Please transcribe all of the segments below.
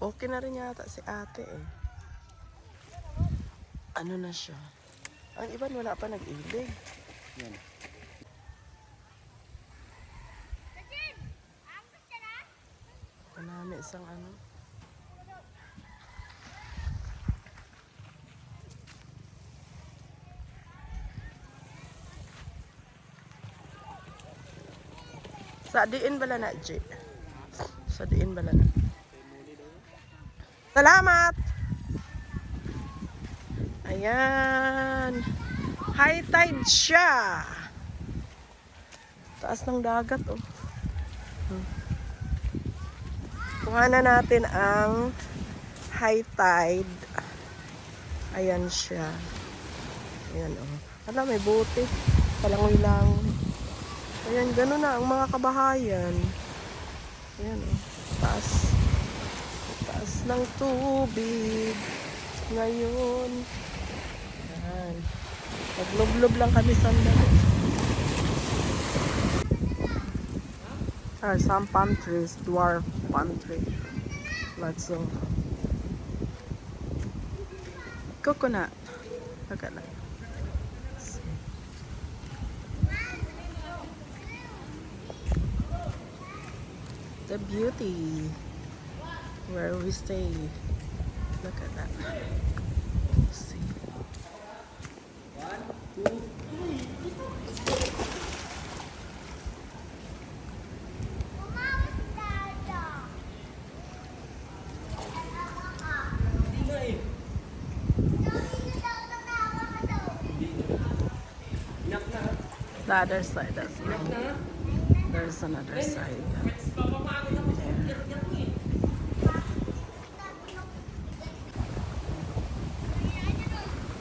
Okay na rin yata si ate eh. Ano na siya? Ang iba wala pa nag-ilig. Yan. Manami isang ano. Sa diin bala na, G. Sa diin bala na. Salamat! Ayan. High tide siya. Taas ng dagat, oh. Kuha na natin ang high tide. Ayan siya. Ayan oh. Hala, may bote. Palangoy lang. Ayan, gano'n na ang mga kabahayan. Ayan oh. Taas. Taas ng tubig. Ngayon. Ayan. Maglublob lang kami sandali. are some palm trees, dwarf palm tree. Lots of coconut. Look. The beauty where we stay. Look at that. See. The other side as well. There's another side. There.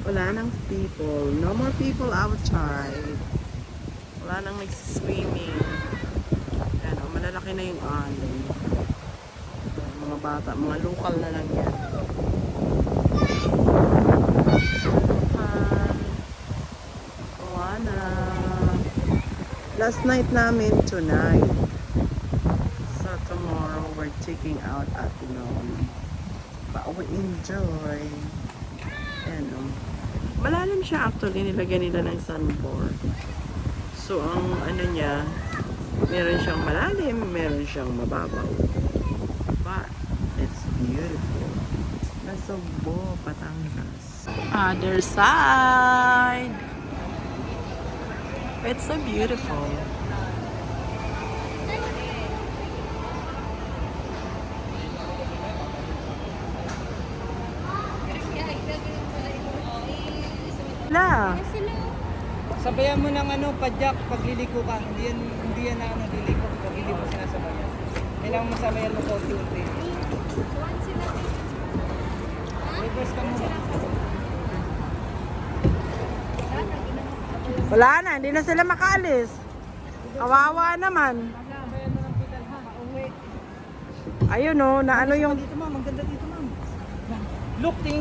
Wala nang people. No more people outside. Wala nang nagsiswimming. Yan, oh, malalaki na yung alon. Mga bata, mga local na lang yan. Moana. Last night namin tonight. So tomorrow we're taking out at noon. But we enjoy. Ayan o. Malalim siya actually. Nilagyan nila ng sunboard. So ang ano niya, meron siyang malalim, meron siyang mababaw. But it's beautiful. Nasugbo, Patangas. Other side. It's so beautiful. La, Sabayan mo ng ano, padyak pag liliko ka. Hindi yan, hindi yan na ano, liliko pag hindi mo sinasabayan. Kailangan mo sabayan mo konti-unti. Reverse ka muna. wala na, hindi na sila makaalis. Kawawa naman. Ayun oh, na ano yung Dito ma'am, ang ganda dito ma'am. Look, tingin